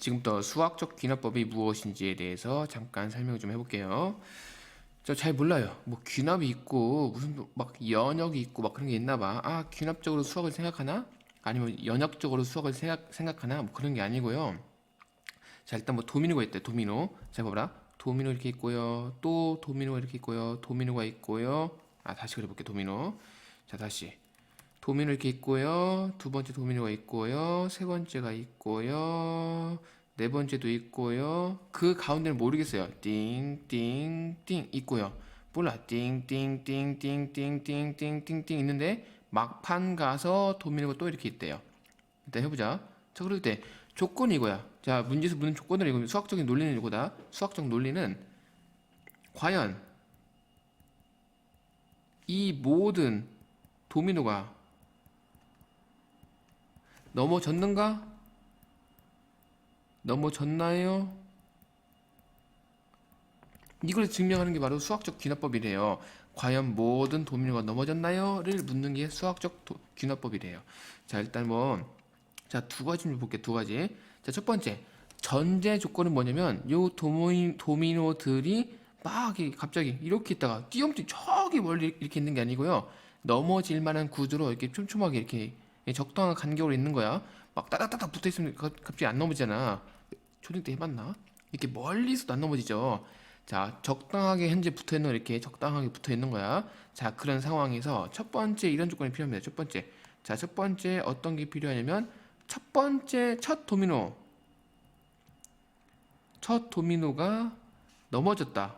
지금부터 수학적 귀납법이 무엇인지에 대해서 잠깐 설명 좀 해볼게요. 저 잘 몰라요. 뭐 귀납이 있고 무슨 막 연역이 있고 막 그런 게 있나 봐. 아 귀납적으로 수학을 생각하나? 아니면 연역적으로 수학을 생각, 생각하나? 뭐 그런 게 아니고요. 자 일단 뭐 도미노가 있대. 도미노. 자 봐봐라. 도미노 이렇게 있고요. 또 도미노가 이렇게 있고요. 도미노가 있고요. 아 다시 그려볼게. 도미노. 자 다시. 도미노 이렇게 있고요. 두 번째 도미노가 있고요. 세 번째가 있고요. 네 번째도 있고요. 그 가운데는 모르겠어요. 띵띵띵 있고요. 몰라. 띵띵띵띵띵띵띵띵띵 있는데 막판 가서 도미노가 또 이렇게 있대요. 일단 해보자. 자 그럴 때 조건이 이거야. 자 문제에서 묻는 조건을 이거 수학적인 논리는 이거다. 수학적 논리는 과연 이 모든 도미노가 넘어졌는가? 넘어졌나요? 이걸 증명하는 게 바로 수학적 귀납법이래요. 과연 모든 도미노가 넘어졌나요?를 묻는 게 수학적 도- 귀납법이래요. 자, 일단 뭐, 자, 두 가지 좀 볼게요. 두 가지. 자, 첫 번째. 전제 조건은 뭐냐면, 요 도미, 도미노들이 막 갑자기 이렇게 있다가 띄엄띄 저기 멀리 이렇게 있는 게 아니고요. 넘어질 만한 구조로 이렇게 촘촘하게 이렇게 적당한 간격으로 있는 거야. 막 따닥따닥 붙어 있으면 가- 갑자기 안 넘어지잖아. 초딩 때 해봤나? 이렇게 멀리서도 안 넘어지죠. 자, 적당하게 현재 붙어 있는 거 이렇게 적당하게 붙어 있는 거야. 자, 그런 상황에서 첫 번째 이런 조건이 필요합니다. 첫 번째. 자, 첫 번째 어떤 게 필요하냐면 첫 번째 첫 도미노. 첫 도미노가 넘어졌다.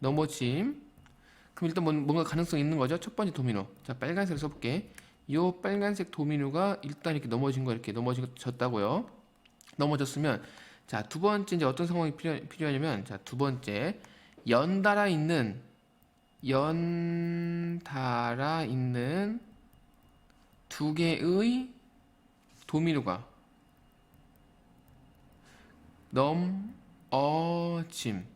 넘어짐. 그럼 일단 뭔- 뭔가 가능성이 있는 거죠. 첫 번째 도미노. 자, 빨간색을 써볼게. 요 빨간색 도미노가 일단 이렇게 넘어진 거 이렇게 넘어졌다고요. 넘어졌으면 자, 두 번째 이제 어떤 상황이 필요, 필요하냐면 자, 두 번째 연달아 있는 연달아 있는 두 개의 도미노가 넘어짐.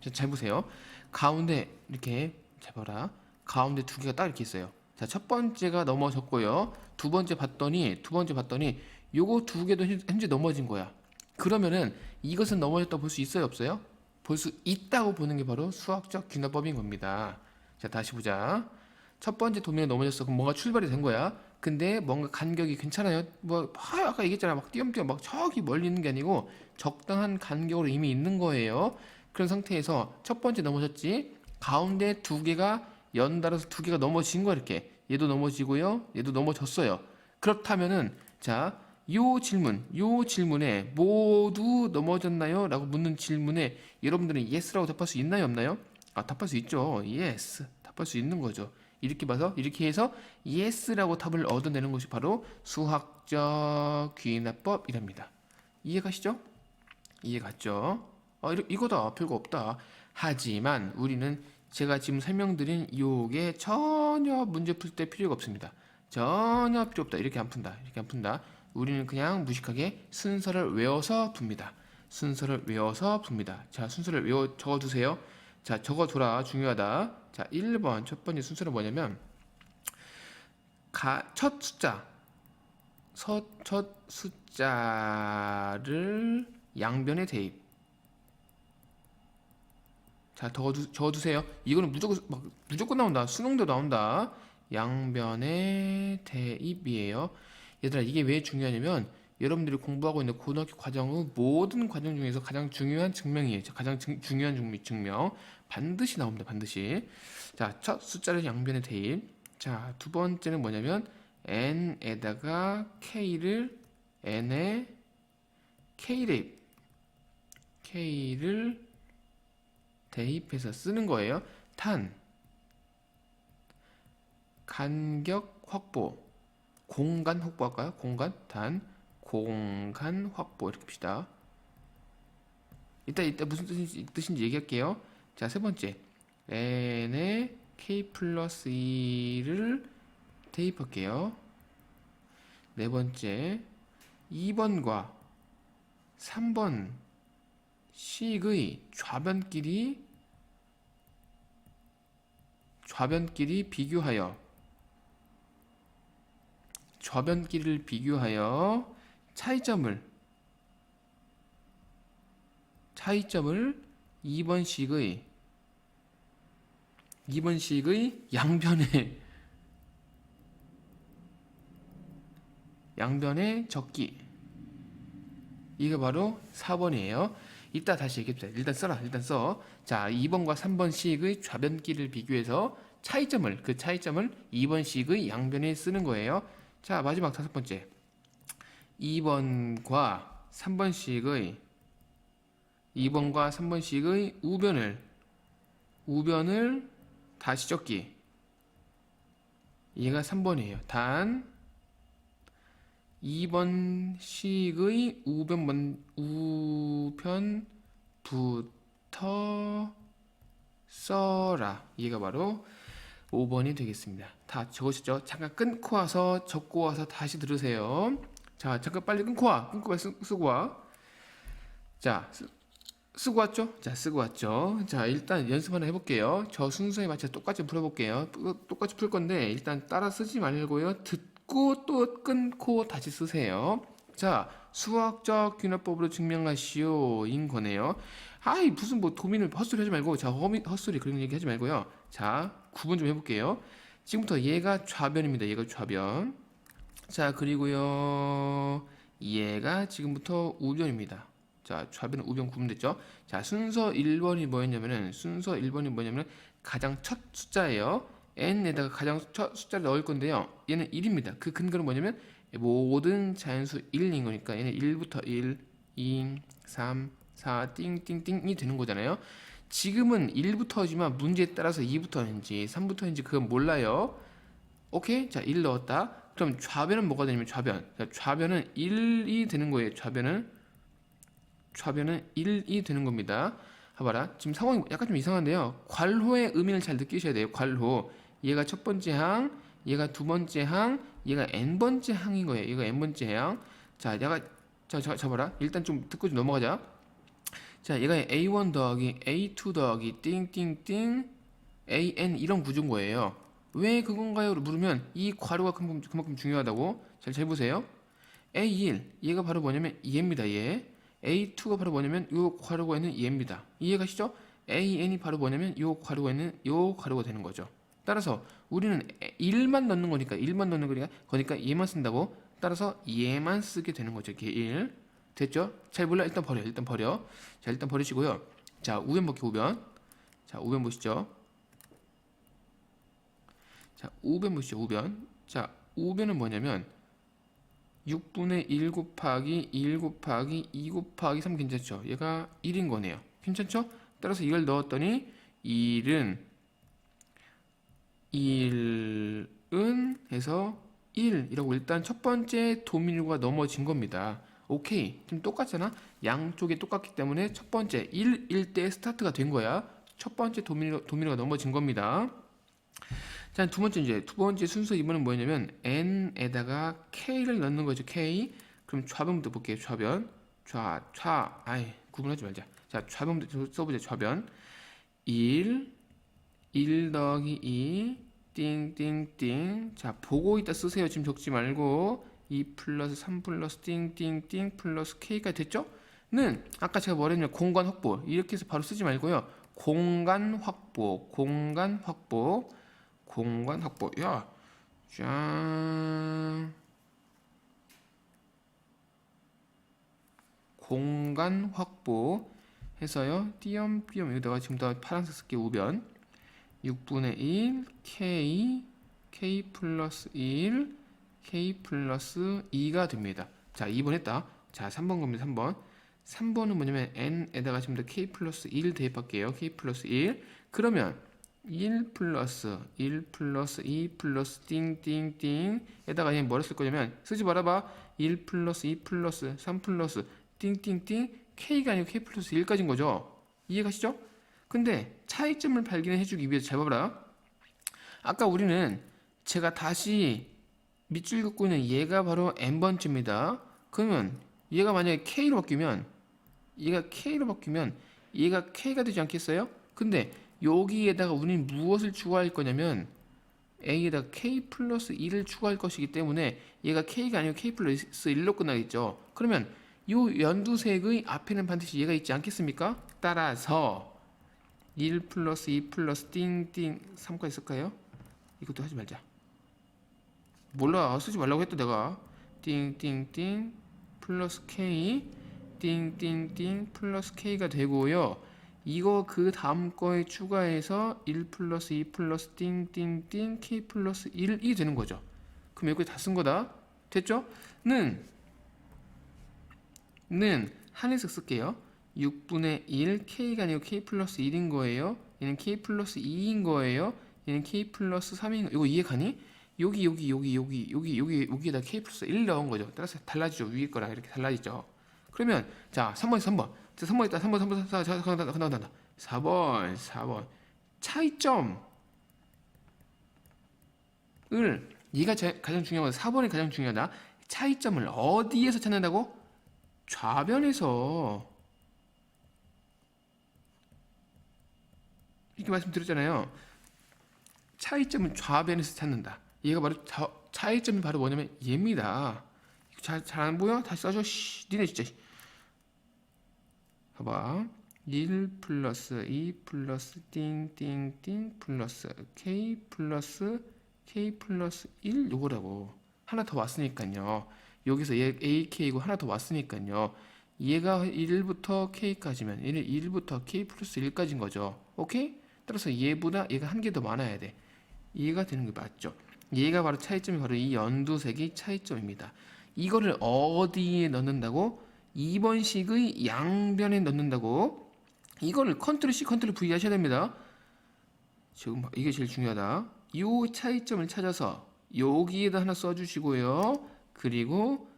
자, 잘 보세요. 가운데 이렇게 잘 봐라. 가운데 두 개가 딱 이렇게 있어요. 자, 첫 번째가 넘어졌고요. 두 번째 봤더니 두 번째 봤더니 요거 두 개도 현- 현재 넘어진 거야. 그러면은 이것은 넘어졌다 볼수 있어요, 없어요? 볼 수 있다고 보는 게 바로 수학적 귀납법인 겁니다. 자, 다시 보자. 첫 번째 도면이 넘어졌어. 그럼 뭔가 출발이 된 거야. 근데 뭔가 간격이 괜찮아요. 뭐 아, 아까 얘기했잖아. 막 띄엄띄엄 막 저기 멀리 있는 게 아니고 적당한 간격으로 이미 있는 거예요. 그런 상태에서 첫 번째 넘어졌지. 가운데 두 개가 연달아서 두 개가 넘어진 거 이렇게. 얘도 넘어지고요. 얘도 넘어졌어요. 그렇다면은 자, 요 질문, 요 질문에 모두 넘어졌나요? 라고 묻는 질문에 여러분들은 yes라고 답할 수 있나요? 없나요? 아, 답할 수 있죠. yes. 답할 수 있는 거죠. 이렇게 봐서 이렇게 해서 yes라고 답을 얻어내는 것이 바로 수학적 귀납법이랍니다. 이해가시죠? 이해갔죠? 어, 이러- 이거다. 별거 없다. 하지만 우리는 제가 지금 설명드린 요게 전혀 문제 풀 때 필요가 없습니다. 전혀 필요 없다. 이렇게 안 푼다. 이렇게 안 푼다. 우리는 그냥 무식하게 순서를 외워서 풉니다. 순서를 외워서 풉니다. 자, 순서를 외워 적어두세요. 자, 적어둬라. 중요하다. 자, 1번 첫 번째 순서는 뭐냐면 가, 첫 숫자 첫, 첫 숫자를 양변에 대입. 자, 적어두, 적어두세요. 이거는 무조건, 막, 무조건 나온다. 수능도 나온다. 양변의 대입이에요. 얘들아, 이게 왜 중요하냐면, 여러분들이 공부하고 있는 고등학교 과정의 모든 과정 중에서 가장 중요한 증명이에요. 가장 증, 중요한 증- 증명. 반드시 나옵니다. 반드시. 자, 첫 숫자를 양변에 대입. 자, 두 번째는 뭐냐면, n에다가 k를, n에 k를, k를 대입해서 쓰는 거예요. 탄 간격 확보 공간 확보할까요? 공간 단 공간 확보 이렇게 봅시다. 이따 이따 무슨 뜻인지, 뜻인지 얘기할게요. 자 세 번째 n에 k 플러스 2를 대입할게요. 네 번째 2번과 3번 식의 좌변끼리 좌변끼리 비교하여 좌변끼리를 비교하여 차이점을 차이점을 2번식의 2번식의 양변에 양변에 적기 이게 바로 4번이에요. 이따 다시 얘기해보자. 일단 써라. 일단 써. 자, 2번과 3번 식의 좌변끼를 비교해서 차이점을 그 차이점을 2번 식의 양변에 쓰는 거예요. 자, 마지막 다섯 번째. 2번과 3번 식의 2번과 3번 식의 우변을 우변을 다시 적기. 얘가 3번이에요. 단 2번 식의 우변 먼 우편부터 써라. 얘가 바로 5번이 되겠습니다. 다 적으셨죠? 잠깐 끊고 와서 적고 와서 다시 들으세요. 자, 잠깐 빨리 끊고 와. 끊고 와 쓰, 쓰고 와. 자, 쓰, 쓰고 왔죠? 자, 쓰고 왔죠? 자, 일단 연습 하나 해볼게요. 저 순서에 맞춰 똑같이 풀어볼게요. 또- 똑같이 풀 건데, 일단 따라 쓰지 말고요. 듣 고 또 끊고 다시 쓰세요. 자, 수학적 균화법으로 증명하시오. 인 거네요. 아이, 무슨 뭐 도민을 헛소리 하지 말고, 자, 허미, 헛소리 그런 얘기 하지 말고요. 자, 구분 좀 해볼게요. 지금부터 얘가 좌변입니다. 얘가 좌변. 자, 그리고요. 얘가 지금부터 우변입니다. 자, 좌변은 우변 구분됐죠? 자, 순서 1번이 뭐였냐면은 순서 1번이 뭐냐면은 가장 첫 숫자예요. N에다가 가장 첫 숫자를 넣을 건데요. 얘는 1입니다. 그 근거는 뭐냐면 모든 자연수 1인 거니까 얘는 1부터 1, 2, 3, 4 띵띵띵이 되는 거잖아요. 지금은 1부터지만 문제에 따라서 2부터인지 3부터인지 그건 몰라요. 오케이? 자, 1 넣었다. 그럼 좌변은 뭐가 되냐면 좌변. 자, 좌변은 1이 되는 거예요. 좌변은 좌변은 1이 되는 겁니다. 봐봐라. 지금 상황이 약간 좀 이상한데요. 괄호의 의미를 잘 느끼셔야 돼요. 괄호. 얘가 첫 번째 항, 얘가 두 번째 항, 얘가 n 번째 항인 거예요. 얘가 n 번째 항. 자, 얘가 자, 자, 잡아라. 일단 좀 듣고 좀 넘어가자. 자, 얘가 a1 더하기 a2 더하기 띵띵띵 an 이런 구조인 거예요. 왜 그건가요? 물으면 이 괄호가 그만큼, 그만큼 중요하다고. 잘, 잘 보세요. a1 얘가 바로 뭐냐면 얘입니다. 얘. A2가 바로 뭐냐면 요 괄호가 있는 얘입니다. 이해 가시죠? AN이 바로 뭐냐면 요 괄호가 있는 요 괄호가 되는 거죠. 따라서 우리는 1만 넣는 거니까 1만 넣는 거니까 거니까 얘만 쓴다고 따라서 얘만 쓰게 되는 거죠. 이게 1 됐죠? 잘 몰라 일단 버려 일단 버려 자 일단 버리시고요. 자 우변 볼게요 우변 자 우변 보시죠. 자 우변 보시죠 우변 자 우변은 뭐냐면 6분의 1 곱하기 1 곱하기 2 곱하기 3 괜찮죠? 얘가 1인 거네요. 괜찮죠? 따라서 이걸 넣었더니 1은 1은 해서 1이라고 일단 첫 번째 도미노가 넘어진 겁니다. 오케이. 지금 똑같잖아? 양쪽이 똑같기 때문에 첫 번째 1일 때 스타트가 된 거야. 첫 번째 도미노, 도미노가 넘어진 겁니다. 자, 두 번째 이제 두 번째 순서 이번엔 뭐냐면 n에다가 k를 넣는 거죠. k. 그럼 좌변부터 볼게요. 좌변. 좌, 좌. 아이, 구분하지 말자. 자, 좌변부터 써보자. 좌변. 1 1 더하기 2 띵띵띵. 자, 보고 있다 쓰세요. 지금 적지 말고 2 플러스 3 플러스 띵띵띵 플러스 k가 됐죠? 는 아까 제가 뭐랬냐면 공간 확보. 이렇게 해서 바로 쓰지 말고요. 공간 확보. 공간 확보. 공간 확보. 야, 짠. 공간 확보 해서요. 띄엄띄엄 여기다가 지금 다 파란색 쓸게 우변. 6분의 1 k k 플러스 1 k 플러스 2가 됩니다. 자, 2번 했다. 자, 3번 겁니다. 3번. 3번은 뭐냐면 n에다가 지금 더 k 플러스 1 대입할게요. k 플러스 1. 그러면 1 플러스 1 플러스 2 플러스 띵띵띵 에다가 그냥 뭐를 쓸 거냐면 쓰지 말아봐 1 플러스 2 플러스 3 플러스 띵띵띵 k가 아니고 k 플러스 1까지인 거죠 이해 가시죠? 근데 차이점을 발견해 주기 위해서 잘 봐봐라 아까 우리는 제가 다시 밑줄 긋고 있는 얘가 바로 n번째입니다 그러면 얘가 만약에 k로 바뀌면 얘가 k로 바뀌면 얘가 k가 되지 않겠어요? 근데 여기에다가 우리는 무엇을 추가할 거냐면 a에다가 k 플러스 1을 추가할 것이기 때문에 얘가 k가 아니고 k 플러스 1로 끝나겠죠. 그러면 요 연두색의 앞에는 반드시 얘가 있지 않겠습니까? 따라서 1 플러스 2 플러스 띵띵 3까지 쓸까요? 이것도 하지 말자. 몰라 쓰지 말라고 했다 내가 띵띵띵 플러스 k 띵띵띵 플러스 k가 되고요. 이거 그 다음 거에 추가해서 1 플러스 2 플러스 띵띵띵 k 플러스 1이 되는 거죠. 그럼 여기 다 쓴 거다. 됐죠? 는, 는 한해석 쓸게요. 6분의 1 k가 아니고 k 플러스 1인 거예요. 얘는 k 플러스 2인 거예요. 얘는 k 플러스 3인 거. 이거 이해 가니? 여기 여기 여기 여기 여기 여기 여기에다 k 플러스 1 넣은 거죠. 따라서 달라지죠. 위에 거랑 이렇게 달라지죠. 그러면 자 3번 3번 자 3번 있다 3번 3번 3번 자 간다 간다 간다 4번 4번 차이점을 얘가 제- 가장 중요한 건 4번이 가장 중요하다. 차이점을 어디에서 찾는다고? 좌변에서 이렇게 말씀드렸잖아요. 차이점은 좌변에서 찾는다. 얘가 바로 자- 차이점이 바로 뭐냐면 얘입니다. 잘 안 보여? 다시 써줘. 씨, 니네 진짜. 봐봐. 1 플러스 2 플러스 띵띵띵 플러스 k 플러스 k 플러스 1 요거라고 하나 더 왔으니까요. 여기서 얘 ak이고 하나 더 왔으니까요. 얘가 1부터 k까지면 얘는 1부터 k 플러스 1까지인 거죠. 오케이? 따라서 얘보다 얘가 한 개 더 많아야 돼. 이해가 되는 게 맞죠? 얘가 바로 차이점이 바로 이 연두색이 차이점입니다. 이거를 어디에 넣는다고? 2번 식의 양변에 넣는다고? 이거를 컨트롤 C, 컨트롤 V 하셔야 됩니다. 지금 이게 제일 중요하다. 이 차이점을 찾아서 여기에다 하나 써주시고요. 그리고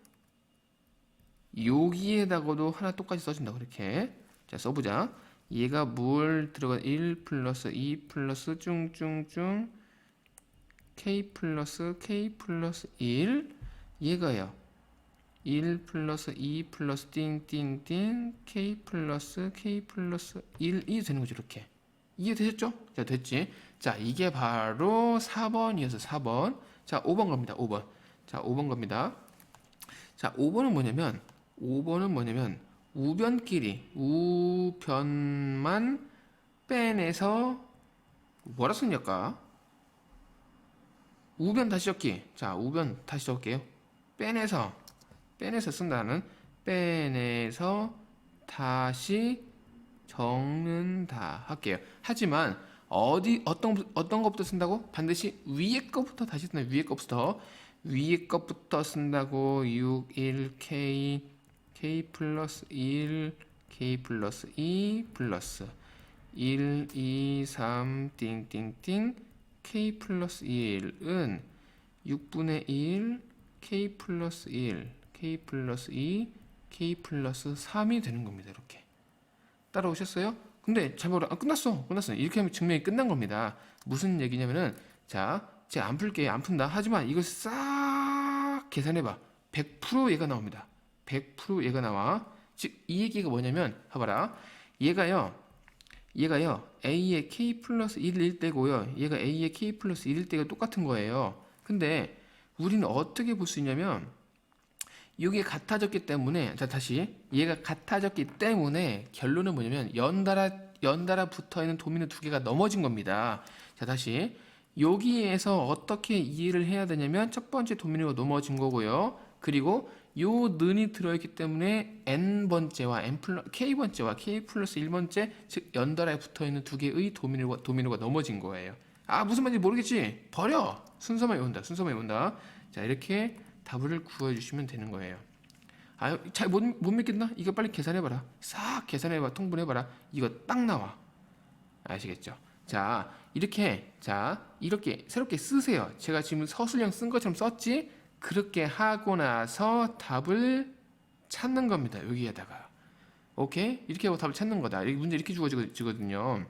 여기에다가도 하나 똑같이 써준다고 이렇게. 자 써보자. 얘가 뭘 들어가 1 플러스 2 플러스 쭝쭝쭝 k 플러스 k 플러스 1 얘가요. 1 플러스 2 플러스 띵띵띵 k 플러스 k 플러스 1이 되는 거죠 이렇게 이해되셨죠? 자 됐지? 자 이게 바로 4번이어서 4번 자 5번 갑니다 5번 자 5번 갑니다 자 5번은 뭐냐면 5번은 뭐냐면 우변끼리 우변만 빼내서 뭐라 썼냐까 우변 다시 적기 자 우변 다시 적을게요 빼내서 빼내서 쓴다는 빼내서 다시 적는다 할게요. 하지만 어디 어떤 어떤 것부터 쓴다고? 반드시 위에 것부터 다시 쓴다. 위에 것부터 위에 것부터 쓴다고 6 1 k 플러스 1 k 플러스 2 플러스 1 2 3 띵띵띵 k 플러스 1은 6분의 1 k 플러스 1 k 플러스 2 k 플러스 3이 되는 겁니다. 이렇게 따라오셨어요? 근데 잘 봐라. 아, 끝났어. 끝났어. 이렇게 하면 증명이 끝난 겁니다. 무슨 얘기냐면은 자, 제가 안 풀게 안 푼다. 하지만 이걸 싹 계산해봐. 100% 얘가 나옵니다. 100% 얘가 나와. 즉 이 얘기가 뭐냐면 봐봐라. 얘가요. 얘가요. a의 k 플러스 1일 때고요. 얘가 a의 k 플러스 1일 때가 똑같은 거예요. 근데 우리는 어떻게 볼 수 있냐면 이게 같아졌기 때문에 자 다시 얘가 같아졌기 때문에 결론은 뭐냐면 연달아 연달아 붙어 있는 도미노 두 개가 넘어진 겁니다. 자 다시 여기에서 어떻게 이해를 해야 되냐면 첫 번째 도미노가 넘어진 거고요. 그리고 요 는이 들어있기 때문에 n 번째와 n 플러 k 번째와 k 플러스 1 번째 즉 연달아 붙어 있는 두 개의 도미노가 도미노가 넘어진 거예요. 아 무슨 말인지 모르겠지? 버려 순서만 외운다 순서만 외운다. 자 이렇게 답을 구해주시면 되는 거예요. 아, 잘못 못 믿겠나? 이거 빨리 계산해봐라. 싹 계산해봐, 통분해봐라. 이거 딱 나와. 아시겠죠? 자, 이렇게, 자, 이렇게 새롭게 쓰세요. 제가 지금 서술형 쓴 것처럼 썼지? 그렇게 하고 나서 답을 찾는 겁니다. 여기에다가. 오케이? 이렇게 하고 답을 찾는 거다. 이 문제 이렇게 주어지거든요.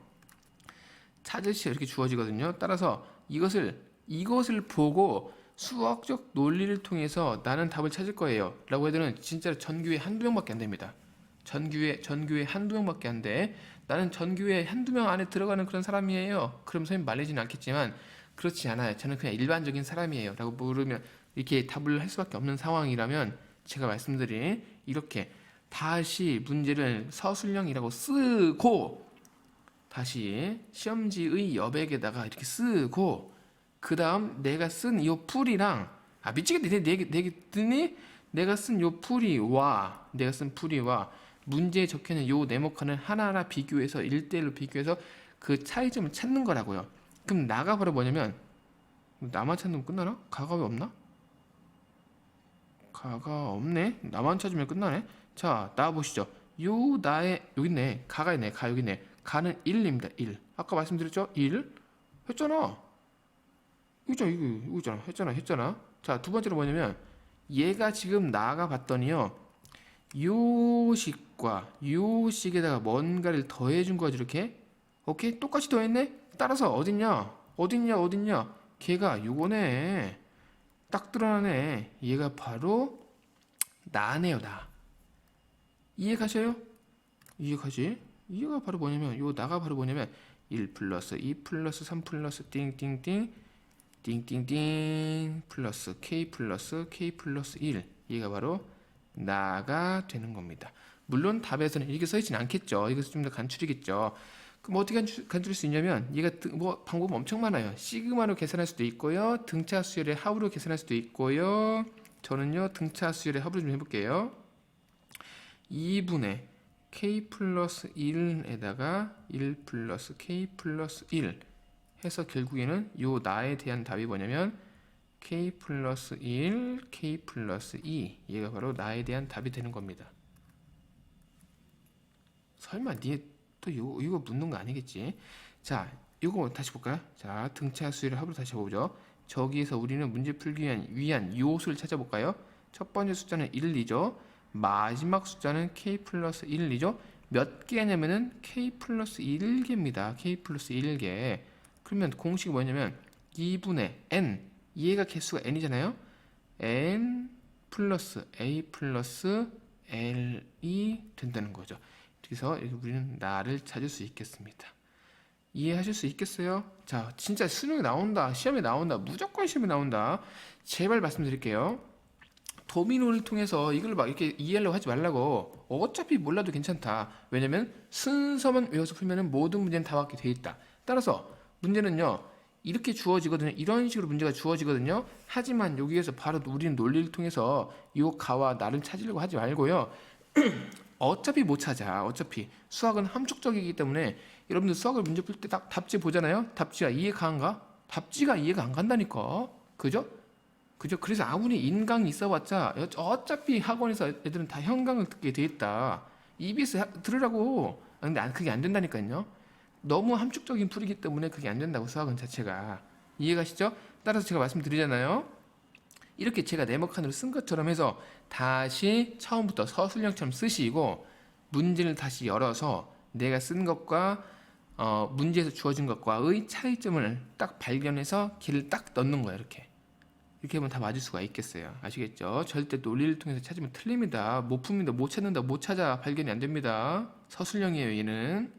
찾을 시 이렇게 주어지거든요. 따라서 이것을, 이것을 보고 수학적 논리를 통해서 나는 답을 찾을 거예요. 라고 해도는 진짜로 전교에 한두 명밖에 안 됩니다. 전교에, 전교에 한두 명밖에 안 돼. 나는 전교에 한두 명 안에 들어가는 그런 사람이에요. 그럼 선생님 말리지는 않겠지만, 그렇지 않아요. 저는 그냥 일반적인 사람이에요. 라고 물으면, 이렇게 답을 할 수밖에 없는 상황이라면, 제가 말씀드린, 이렇게 다시 문제를 서술형이라고 쓰고 다시 시험지의 여백에다가 이렇게 쓰고 그 다음 내가 쓴이 풀이랑 아 미치겠네 내게 내게 내가 쓴 요 풀이와 내가 쓴 풀이와 문제에 적혀있는 요 네모칸을 하나하나 비교해서 1대1로 비교해서 그 차이점을 찾는 거라고요. 그럼 나가 바로 뭐냐면 나만 찾으면 끝나나? 가가 왜 없나? 가가 없네. 나만 찾으면 끝나네. 자, 나와 보시죠. 요 나의 여기 있네. 가가 있네. 가 여기 있네. 가는 1입니다. 1. 아까 말씀드렸죠? 1 했잖아. 이거 이거 이거 있잖아. 했잖아. 했잖아. 자, 두 번째로 뭐냐면 얘가 지금 나가 봤더니요. 요 식과 요 식에다가 뭔가를 더해 준 거지 이렇게. 오케이? 똑같이 더했네. 따라서 어딨냐? 어딨냐? 어딨냐? 걔가 요거네. 딱 드러나네. 얘가 바로 나네요, 나. 이해가셔요? 이해가지? 이해가 바로 뭐냐면 요 나가 바로 뭐냐면 1 플러스 2 플러스 3 플러스 띵띵띵 띵띵띵 플러스 k 플러스 k 플러스 1 얘가 바로 나가 되는 겁니다. 물론 답에서는 이렇게 써 있지는 않겠죠. 이것은 좀 더 간추리겠죠. 그럼 어떻게 간추릴 수 있냐면 얘가 등- 뭐 방법 엄청 많아요. 시그마로 계산할 수도 있고요. 등차 수열의 합으로 계산할 수도 있고요. 저는요 등차 수열의 합으로 좀 해볼게요. 2분의 k 플러스 1에다가 1 플러스 k 플러스 1 해서 결국에는 요 나에 대한 답이 뭐냐면 k 플러스 1, k 플러스 2 얘가 바로 나에 대한 답이 되는 겁니다. 설마 니 또 이거, 이거 묻는 거 아니겠지? 자, 이거 다시 볼까요? 자, 등차 수열의 합으로 다시 해보죠. 저기에서 우리는 문제 풀기 위한, 위한 요소를 찾아볼까요? 첫 번째 숫자는 1, 2죠. 마지막 숫자는 k 플러스 1, 2죠. 몇 개냐면은 k 플러스 1개입니다. k 플러스 1개. 그러면 공식이 뭐냐면 2분의 n 얘가 개수가 n이잖아요. n 플러스 a 플러스 l이 된다는 거죠. 그래서 우리는 나를 찾을 수 있겠습니다. 이해하실 수 있겠어요? 자, 진짜 수능에 나온다, 시험에 나온다, 무조건 시험에 나온다. 제발 말씀드릴게요. 도미노를 통해서 이걸 막 이렇게 이해하려고 하지 말라고. 어차피 몰라도 괜찮다. 왜냐면 순서만 외워서 풀면은 모든 문제는 다 맞게 돼 있다. 따라서 문제는요. 이렇게 주어지거든요. 이런 식으로 문제가 주어지거든요. 하지만 여기에서 바로 우리는 논리를 통해서 요 가와 나를 찾으려고 하지 말고요. 어차피 못 찾아. 어차피 수학은 함축적이기 때문에 여러분들 수학을 문제 풀 때 딱 답지 보잖아요. 답지가 이해가 가는가? 답지가 이해가 안 간다니까. 그죠? 그죠? 그래서 아무리 인강이 있어봤자 여- 어차피 학원에서 애들은 다 현강을 듣게 돼 있다. EBS 하- 들으라고. 아, 근데 안- 그게 안 된다니까요. 너무 함축적인 풀이기 때문에 그게 안 된다고 수학은 자체가 이해가시죠? 따라서 제가 말씀드리잖아요. 이렇게 제가 네모칸으로 쓴 것처럼 해서 다시 처음부터 서술형처럼 쓰시고 문제를 다시 열어서 내가 쓴 것과 어, 문제에서 주어진 것과의 차이점을 딱 발견해서 길을 딱 넣는 거예요. 이렇게 이렇게 하면 다 맞을 수가 있겠어요. 아시겠죠? 절대 논리를 통해서 찾으면 틀립니다. 못 풉니다. 못 찾는다. 못 찾아 발견이 안 됩니다. 서술형이에요. 얘는